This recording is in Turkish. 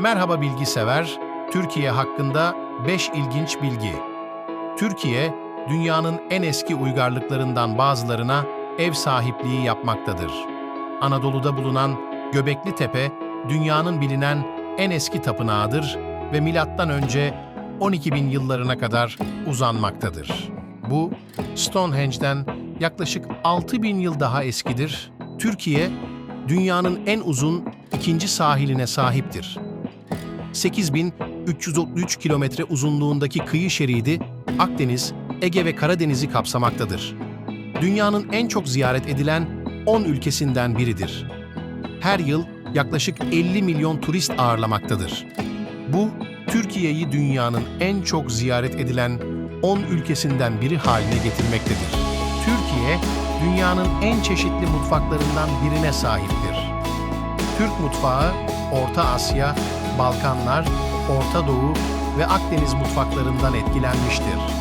Merhaba bilgi sever, Türkiye hakkında 5 ilginç bilgi. Türkiye, dünyanın en eski uygarlıklarından bazılarına ev sahipliği yapmaktadır. Anadolu'da bulunan Göbekli Tepe, dünyanın bilinen en eski tapınağıdır ve milattan önce 12 bin yıllarına kadar uzanmaktadır. Bu, Stonehenge'den yaklaşık 6 bin yıl daha eskidir. Türkiye, dünyanın en uzun ikinci sahiline sahiptir. 8333 kilometre uzunluğundaki kıyı şeridi Akdeniz, Ege ve Karadeniz'i kapsamaktadır. Dünyanın en çok ziyaret edilen 10 ülkesinden biridir. Her yıl yaklaşık 50 milyon turist ağırlamaktadır. Bu, Türkiye'yi dünyanın en çok ziyaret edilen 10 ülkesinden biri haline getirmektedir. Türkiye, dünyanın en çeşitli mutfaklarından birine sahiptir. Türk mutfağı, Orta Asya, Balkanlar, Orta Doğu ve Akdeniz mutfaklarından etkilenmiştir.